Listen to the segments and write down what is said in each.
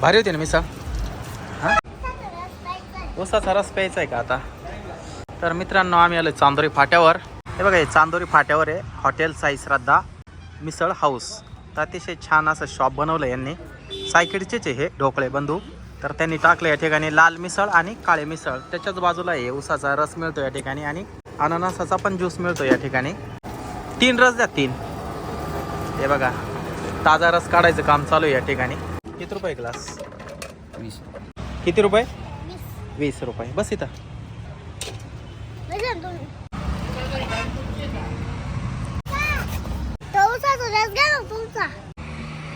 भारी होती ना मिसळ? हां? उसाचा रस प्यायचा आहे का आता? तर मित्रांनो आम्ही आलो चांदोरी फाट्यावर. हे बघा हे चांदोरी फाट्यावर आहे. Hotel Sai Shraddha misal house. तर अतिशय छान असं शॉप बनवलं यांनी. सायकडचेच आहे हे ढोकळे बंधू. तर त्यांनी टाकलं या ठिकाणी लाल मिसळ आणि काळे मिसळ. त्याच्याच बाजूला आहे उसाचा रस मिळतो या ठिकाणी आणि अननसाचा पण ज्यूस मिळतो या ठिकाणी. तीन रस द्या तीन. हे बघा ताजा रस काढायचं काम चालू आहे या ठिकाणी. किती रुपये ग्लास वीस. किती रुपये? वीस. रुपये. बस इथं.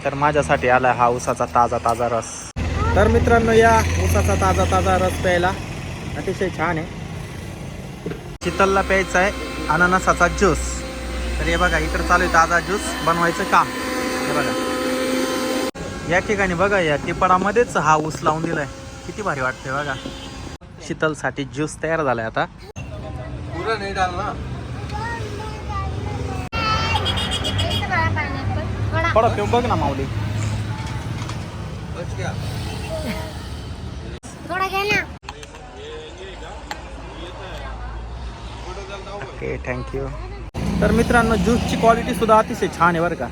तर माझ्यासाठी आला हा उसाचा ताजा ताजा रस. तर मित्रांनो या उसाचा ताजा ताजा रस प्यायला अतिशय छान आहे. शीतलला प्यायचा आहे अननसाचा ज्यूस. तर हे बघा इकडं चालू आहे ताजा ज्यूस. बनवायचं काम. हे बघा. या ठिकाणी बघा या टिपडामध्येच हा ऊस लावून दिलाय. किती भारी वाटतंय बघा. शीतलसाठी ज्यूस तयार झालाय आता. पुरा नाही डालना बघ ना माऊली. बच गया थोडा घ्या ना. ओके थँक्यू तर मित्रांनो ज्यूसची क्वालिटी सुद्धा अतिशय छान आहे बरं का.